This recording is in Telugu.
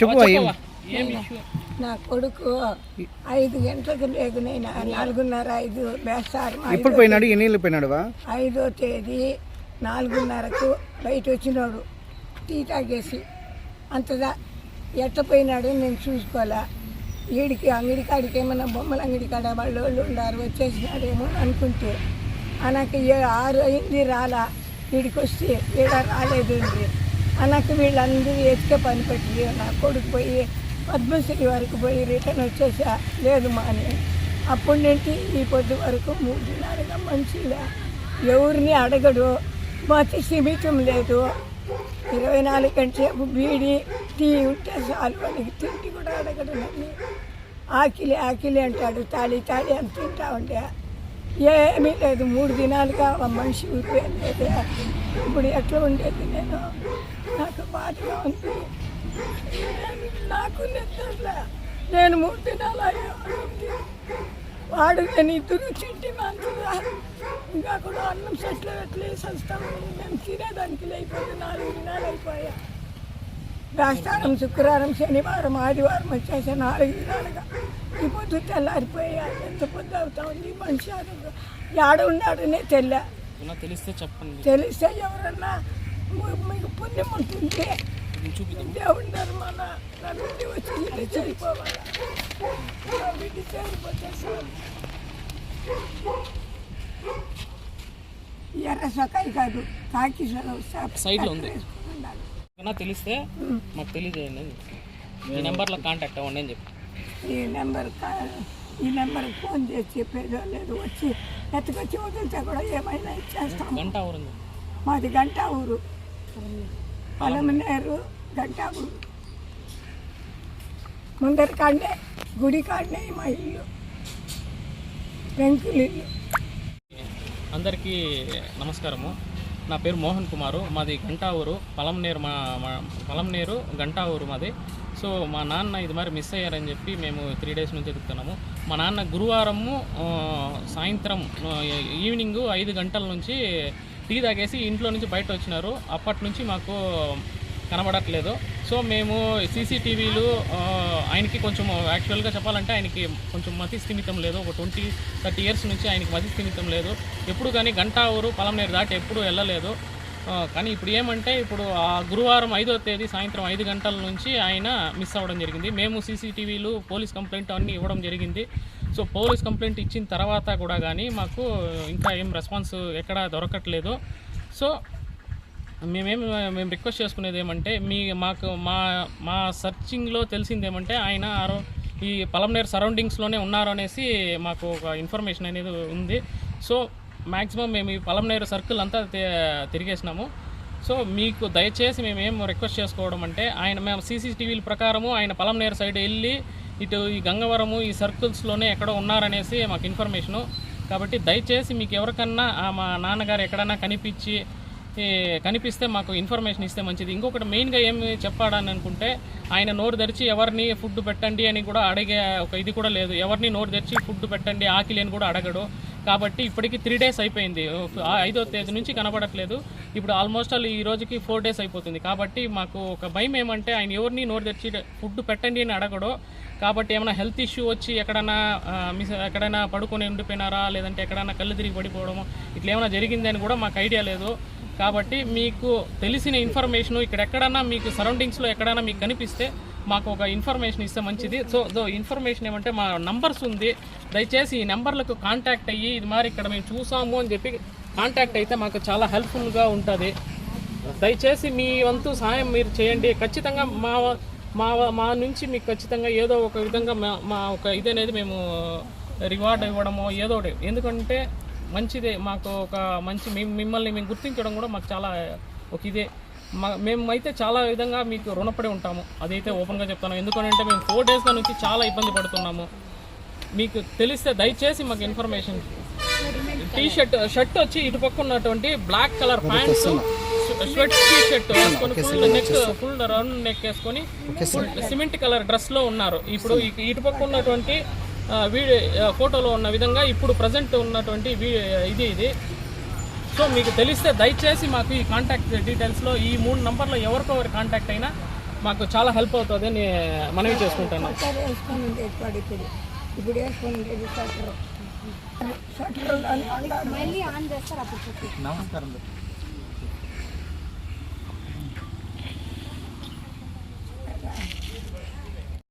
చెప్పు నా కొడుకు ఐదు గంటలకు లేకునైనా నాలుగున్నర ఐదు వేస్తారు ఎప్పుడు పోయినాడు? ఎన్ని ఏళ్ళు పోయినాడు ఐదో తేదీ నాలుగున్నరకు బయట వచ్చినాడు. టీ తాగేసి అంతదా ఎట్ట పోయినాడు నేను చూసుకోవాలా? ఈడికి అంగడి కాడికి ఏమన్నా బొమ్మల అంగడి కాడ వాళ్ళు వాళ్ళు ఉండారు వచ్చేసినాడేమో అనుకుంటే. అనక ఏ- ఆరు అయింది రాలా. వీడికి వస్తే ఈడ రాలేదు అండి వీళ్ళందరూ ఎత్తుకే పని పెట్టి నా కొడుకు పోయి పద్మశ్రీ వరకు పోయి రిటర్న్ వచ్చేసా. లేదు మా అని అప్పటి నుండి ఈ పొద్దు వరకు మూడు దినాలుగా మంచిగా ఎవరిని అడగడు. మాకు సిమితం లేదు. ఇరవై నాలుగు గంటల సేపు బీడి టీ ఉంటే చాలు వాళ్ళకి తిండి కూడా అడగడం ఆకిలి ఆకిలి అంటాడు. తాళి తాళి అని తింటా ఉండే. ఏమీ లేదు. మూడు దినాలుగా ఆ మనిషి ఊరిపోయలేదు ఇప్పుడు ఎట్లా ఉండేది నేను? నాకు బాధగా ఉంది. నాకు నిద్రలే. నేను మూడు దినాలు అయ్యింది వాడు నేను ఇద్దరు చిట్టి మంచిగా ఇంకా కూడా అన్నం చెట్లు ఎట్లా సంస్థ మేము తినేదానికి లేకపోతే నాలుగు దినాలు అయిపోయా రాష్ట్రం శుక్రవారం శనివారం ఆదివారం వచ్చేసి నాలుగు దినాలుగా ఈ పొద్దు తెల్లారిపోయా ఎంత పొద్దు అవుతా ఉంది మనిషి ఆరోగ్యం ఆడ ఉన్నాడనే తెల్ల. తెలిస్తే చెప్పండి. తెలిస్తే ఎవరన్నా మీకు పుణ్యం ఉంటుంటే దేవుడి ధర్మాన నా బిడ్డ వచ్చి ఇల్లు చేరిపోవాలా? నా బిడ్డ చేరిపోతే చాలు. ఎర్ర సొకాయి కాదు కాకి సైడ్లో ఉంది. తెలిస్తే మాకు తెలియజేయండి. ఈ నెంబర్లో కాంటాక్ట్ అవ్వండి అని చెప్పి. ఈ నెంబర్ ఈ నెంబర్కి ఫోన్ చేసి చెప్పేదో లేదు వచ్చి ఎత్తుకొచ్చి వదిలితే కూడా ఏమైనా ఇచ్చేస్తాము. గంట ఊరింది మాది గంట ఊరు పలమనేరు గంట ఊరు ముందరి కాడనే గుడి కాడనే మా ఇల్లు. పెంకులు ఇల్లు అందరికీ నమస్కారము. నా పేరు మోహన్ కుమారు. మాది గంటావూరు. పలంనేరు మా పలంనేరు గంటావూరు మాది. సో మా నాన్న ఇది మరి మిస్ అయ్యారని చెప్పి మేము త్రీ డేస్ నుంచి ఎదుగుతున్నాము మా నాన్న గురువారము సాయంత్రం ఆ, ఈవినింగ్ ఐదు గంటల నుంచి టీ తాగేసి ఇంట్లో నుంచి బయట వచ్చినారు. అప్పటి నుంచి మాకు కనబడట్లేదు. సో మేము సీసీటీవీలు ఆయనకి కొంచెం యాక్చువల్గా చెప్పాలంటే ఆయనకి కొంచెం మతి స్థిమితం లేదు. ఒక ట్వంటీ థర్టీ ఇయర్స్ నుంచి ఆయనకి మతి స్థిమితం లేదు. ఎప్పుడు కానీ గంట ఊరు పొలంనేరు దాటి ఎప్పుడు వెళ్ళలేదు. కానీ ఇప్పుడు ఏమంటే ఇప్పుడు ఆ గురువారం ఐదో తేదీ సాయంత్రం ఐదు గంటల నుంచి ఆయన మిస్ అవ్వడం జరిగింది. మేము సీసీటీవీలు పోలీస్ కంప్లైంట్ అన్నీ ఇవ్వడం జరిగింది. సో పోలీస్ కంప్లైంట్ ఇచ్చిన తర్వాత కూడా కానీ మాకు ఇంకా ఏం రెస్పాన్స్ ఎక్కడా దొరకట్లేదు. సో మేమేమి మేము రిక్వెస్ట్ చేసుకునేది ఏమంటే మీ మాకు మా మా సర్చింగ్లో తెలిసింది ఏమంటే ఆయన ఈ పలంనేరు సరౌండింగ్స్లోనే ఉన్నారు అనేసి మాకు ఒక ఇన్ఫర్మేషన్ అనేది ఉంది. సో మ్యాక్సిమం మేము ఈ పలంనేరు సర్కిల్ అంతా తిరిగేసినాము. సో మీకు దయచేసి మేము ఏం రిక్వెస్ట్ చేసుకోవడం అంటే ఆయన మేము సీసీటీవీల ప్రకారము ఆయన పలంనేరు సైడ్ వెళ్ళి ఇటు ఈ గంగవరము ఈ సర్కిల్స్లోనే ఎక్కడో ఉన్నారనేసి మాకు ఇన్ఫర్మేషను కాబట్టి దయచేసి మీకు ఎవరికన్నా మా నాన్నగారు ఎక్కడన్నా కనిపించి కనిపిస్తే మాకు ఇన్ఫర్మేషన్ ఇస్తే మంచిది. ఇంకొకటి మెయిన్గా ఏమి చెప్పాడని అనుకుంటే ఆయన నోరు తెరిచి ఎవరిని ఫుడ్ పెట్టండి అని కూడా అడిగే ఒక ఇది కూడా లేదు. ఎవరిని నోరు తెరిచి ఫుడ్ పెట్టండి ఆకిలి అని కూడా అడగడు. కాబట్టి ఇప్పటికి త్రీ డేస్ అయిపోయింది. ఐదో తేదీ నుంచి కనబడట్లేదు. ఇప్పుడు ఆల్మోస్ట్ ఆల్ ఈ రోజుకి ఫోర్ డేస్ అయిపోతుంది. కాబట్టి మాకు ఒక భయం ఏమంటే ఆయన ఎవరిని నోరు తెరిచి ఫుడ్ పెట్టండి అని అడగడు కాబట్టి ఏమైనా హెల్త్ ఇష్యూ వచ్చి ఎక్కడైనా మిస్ ఎక్కడైనా పడుకొని ఉండిపోయినారా లేదంటే ఎక్కడైనా కళ్ళు తిరిగి పడిపోవడము ఇట్లా ఏమైనా జరిగిందని కూడా మాకు ఐడియా లేదు. కాబట్టి మీకు తెలిసిన ఇన్ఫర్మేషన్ ఇక్కడెక్కడన్నా మీకు సరౌండింగ్స్లో ఎక్కడైనా మీకు కనిపిస్తే మాకు ఒక ఇన్ఫర్మేషన్ ఇస్తే మంచిది. సో దో ఇన్ఫర్మేషన్ ఏమంటే మా నంబర్స్ ఉంది. దయచేసి ఈ నెంబర్లకు కాంటాక్ట్ అయ్యి ఇది మరి ఇక్కడ మేము చూసాము అని చెప్పి కాంటాక్ట్ అయితే మాకు చాలా హెల్ప్ఫుల్గా ఉంటుంది. దయచేసి మీ వంతు సహాయం మీరు చేయండి. ఖచ్చితంగా మా మా మా నుంచి మీకు ఖచ్చితంగా ఏదో ఒక విధంగా మా మా ఒక ఇది అనేది మేము రివార్డ్ ఇవ్వడమో ఏదో ఒకటి. ఎందుకంటే మంచిదే మాకు ఒక మంచి మిమ్- మిమ్మల్ని మేము గుర్తించడం కూడా మాకు చాలా ఒక ఇదే. మా మేము అయితే చాలా విధంగా మీకు రుణపడి ఉంటాము. అదైతే ఓపెన్గా చెప్తాను ఎందుకంటే మేము ఫోర్ డేస్ల నుంచి చాలా ఇబ్బంది పడుతున్నాము. మీకు తెలిస్తే దయచేసి మాకు ఇన్ఫర్మేషన్ టీ షర్ట్ షర్ట్ వచ్చి ఇటు పక్క ఉన్నటువంటి black colour pants sweat T shirt వేసుకొని full neck full round neck వేసుకొని ఫుల్ సిమెంట్ కలర్ డ్రెస్లో ఉన్నారు. ఇప్పుడు ఇటు పక్క ఉన్నటువంటి వీడియో ఫోటోలో ఉన్న విధంగా ఇప్పుడు ప్రజెంట్ ఉన్నటువంటి ఇది ఇది. సో మీకు తెలిస్తే దయచేసి మాకు ఈ కాంటాక్ట్ డీటెయిల్స్లో ఈ మూడు నంబర్లో ఎవరికో ఒకరి కాంటాక్ట్ అయినా మాకు చాలా హెల్ప్ అవుతుంది అని మనవి చెప్పి. నమస్కారం.